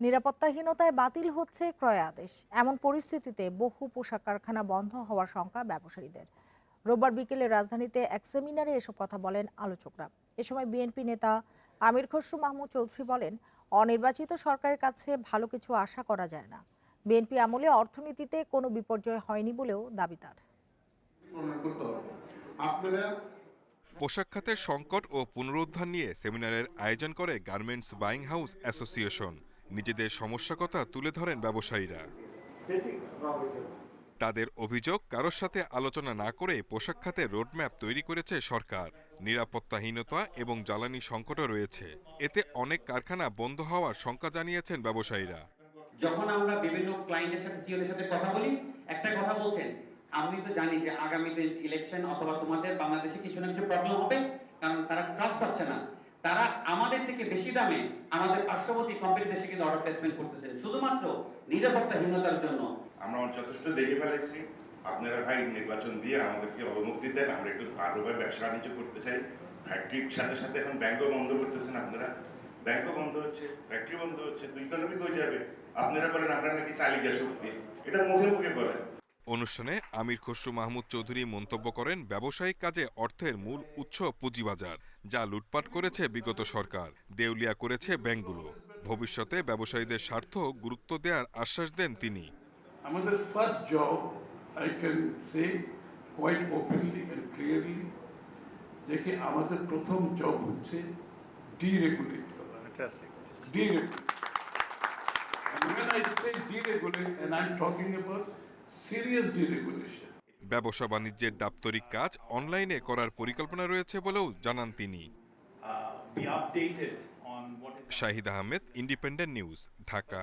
নিরাপত্তাহীনতায় বাতিল হচ্ছে ক্রয় আদেশ এমন পরিস্থিতিতে বহু পোশাক কারখানা বন্ধ হওয়ার শঙ্কা ব্যবসায়ীদের। রোববার বিকেলে রাজধানীতে এক সেমিনারে এসব কথা বলেন আলোচকরা। এ সময় বিএনপি নেতা আমির খসরু মাহমুদ চৌধুরী বলেন অনির্বাচিত সরকারের কাছে ভালো কিছু আশা করা যায় না। বিএনপি আমলে অর্থনীতিতে কোনো বিপর্যয় হয়নি বলেও দাবি তার। পোশাক খাতের সংকট ও পুনরুদ্ধার নিয়ে সেমিনারের আয়োজন করে গার্মেন্টস বাইং হাউস অ্যাসোসিয়েশন। নিজেদের সমস্যা কথা তুলে ধরেন ব্যবসায়ীরা। তাদের অভিযোগ কারোর সাথে আলোচনা না করে পোশাক খাতে রোডম্যাপ তৈরি করেছে সরকার। নিরাপত্তাহীনতা এবং জ্বালানি সংকটও রয়েছে। এতে অনেক কারখানা বন্ধ হওয়ার শঙ্কা জানিয়েছেন ব্যবসায়ীরা। যখন আমরা বিভিন্ন ক্লায়েন্টের সাথে সিওদের সাথে কথা বলি একটা কথা বলছেন আমি তো জানি যে আগামীতে ইলেকশন অথবা তোমাদের বাংলাদেশে কিছু না কিছু প্রবলেম হবে কারণ তারা ট্রাস্ট পাচ্ছে না। তারা আমাদের থেকে বেশি দামে আমাদের পার্শ্ববর্তী কোম্পানি দেশে কিন্তু অর্ডার প্লেসমেন্ট করতেছে। শুধুমাত্র নিরাপত্তাহীনতার জন্য। আমরা যথেষ্ট দেখে ফেলেছি। আপনারা ভাই নির্বাচন দিয়ে আমাদেরকে অবমুক্তি দেন। আমরা একটু আরোভাবে ব্যবসা বাণিজ্য করতে চাই। ফ্যাক্টরির সাথে সাথে এখন ব্যাংকও বন্ধ করতেছেন আপনারা। ব্যাংকও বন্ধ হচ্ছে ফ্যাক্টরি বন্ধ হচ্ছে, দুই ইকোনমি হয়ে যাবে আপনারা বলেন, আপনারা নাকি চালিকা শক্তি। এটা মুখে মুখে বলেন। অনুষ্ঠানে আমির খসরু মাহমুদ চৌধুরী মন্তব্য করেন ব্যবসায়িক কাজে অর্থের মূল উৎস পুঁজিবাজার যা লুটপাট করেছে বিগত সরকার। দেউলিয়া করেছে ব্যাংকগুলো। ভবিষ্যতে ব্যবসায়ীদের স্বার্থ গুরুত্ব দেওয়ার আশ্বাস দেন তিনি। আমাদের first job I can say quite openly and clearly যে কি আমাদের প্রথম জব হচ্ছে deregulate deregulate And when I say deregulate, and I'm talking about serious deregulation. ব্যবসা বাণিজ্যের দাপ্তরিক কাজ অনলাইনে করার পরিকল্পনা রয়েছে বলেও জানান তিনি। Shahid Ahmed independent news Dhaka.